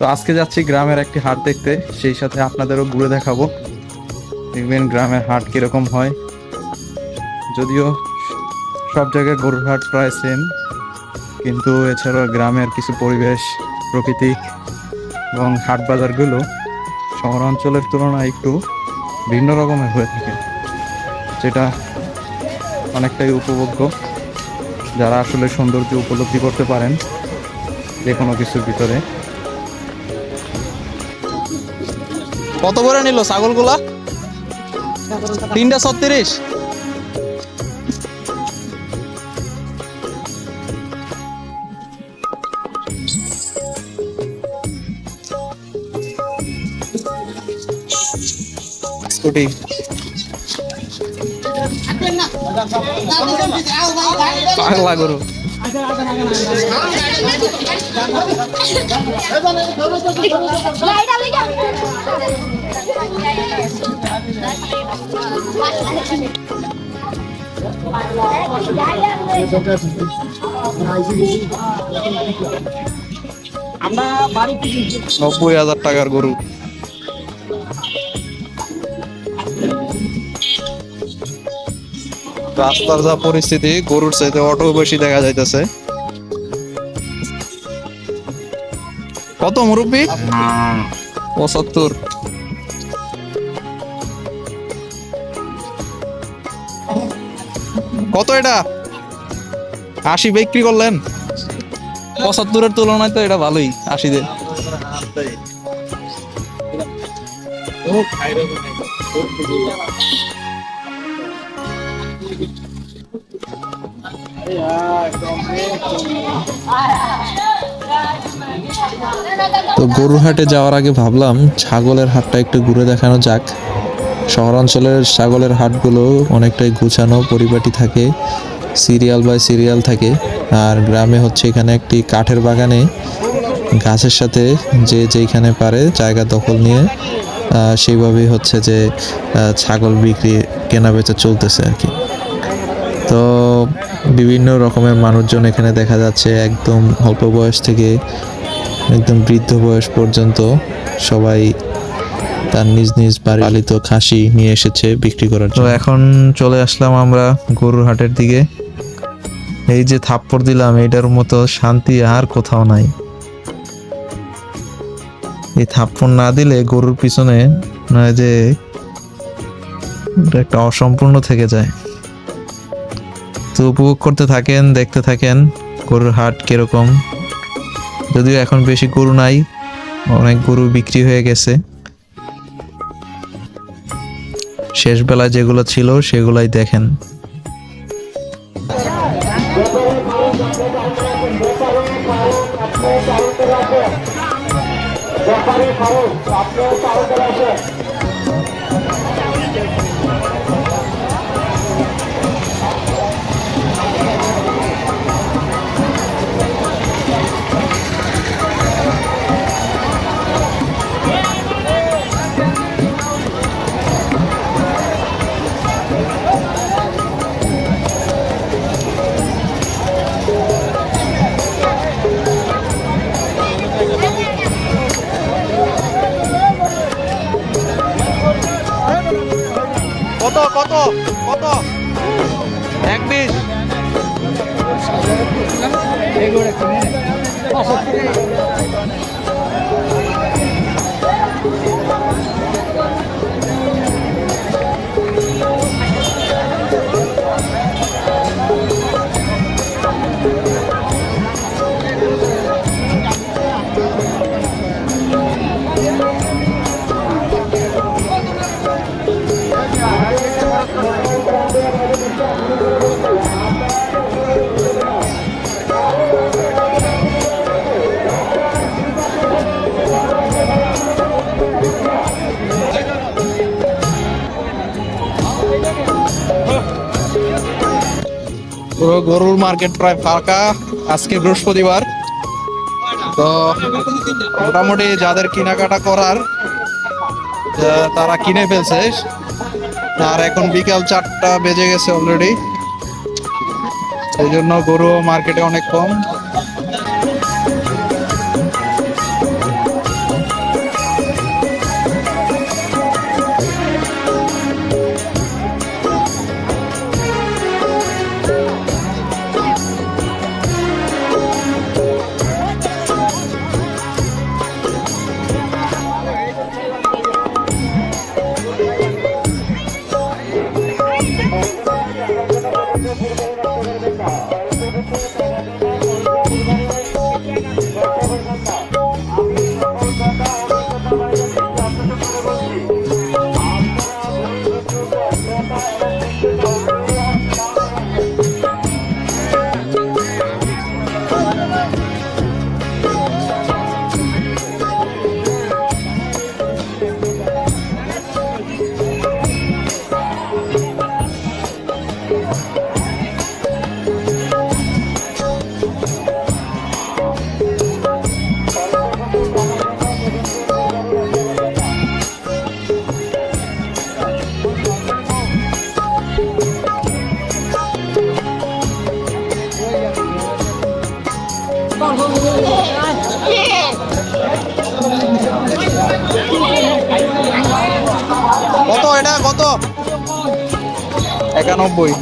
তো আজকে যাচ্ছি গ্রামের একটি হাট দেখতে, সেই সাথে আপনাদেরও ঘুরে দেখাবো। দেখবেন গ্রামের হাট কীরকম হয়। যদিও সব জায়গায় গরুর হাট প্রায় সেম কিন্তু এছাড়াও গ্রামের কিছু পরিবেশ, প্রকৃতি এবং হাট বাজারগুলো শহর অঞ্চলের তুলনায় একটু ভিন্ন রকমের হয়ে থাকে, যেটা অনেকটাই উপভোগ্য। যারা আসলে সৌন্দর্য উপলব্ধি করতে পারেন, যে কোনো কিছুর ভিতরে। কত করে নিল ছাগলগুলা? তিনটা ছত্রিশ। স্কুটি। পাগলা গরু। নব্বই হাজার টাকার গরু। রাস্তার যা পরিস্থিতি গরুর চাইতে অটো বেশি দেখা যাইতেছে। কত মুরব্বী? পঁচাত্তর। এটা? আশি বিক্রি করলেন? পঁচাত্তরের তুলনায় তো এটা ভালোই আশি দে তো গরুর হাটে যাওয়ার আগে ভাবলাম ছাগলের হাটটা একটু ঘুরে দেখানো যাক। শহরাঞ্চলের ছাগলের হাটগুলো অনেকটাই গুছানো পরিপাটি থাকে, সিরিয়াল বাই সিরিয়াল থাকে। আর গ্রামে হচ্ছে এখানে একটি কাঠের বাগানে গাছের সাথে যে যেইখানে পারে জায়গা দখল নিয়ে সেইভাবেই হচ্ছে যে ছাগল বিক্রি কেনা বেচা চলতেছে আর কি। তো বিভিন্ন রকমের মানুষজন এখানে দেখা যাচ্ছে, একদম অল্প বয়স থেকে একদম বৃদ্ধ বয়স পর্যন্ত সবাই তার নিজ নিজ বাড়ি পালিত খাসি নিয়ে এসেছে বিক্রি করার তো জন্য। এখন চলে আসলাম আমরা গরুর হাটের দিকে। এই যে থাপ্পড় দিলাম এটার মতো শান্তি আর কোথাও নাই। এই থাপ্পড় না দিলে গরুর পিছনে যে একটা অসম্পূর্ণ থেকে যায়। তো উপভোগ করতে থাকেন দেখতে থাকেন গরুর হাট কীরকম। যদিও এখন বেশি গরু নাই অনেক গরু বিক্রি হয়ে গেছে। শেষ বেলায় যেগুলো ছিল সেগুলাই দেখেন। কত কত? কত? এক পিস পুরো গরুর মার্কেট প্রায় ফাঁকা আজকে বৃহস্পতিবার। তো মোটামুটি যাদের কেনাকাটা করার তারা কিনে ফেলছে। আর এখন বিকাল চারটা বেজে গেছে অলরেডি এই জন্য গরু মার্কেটে অনেক কম। কত এটা? কত? একানব্বই।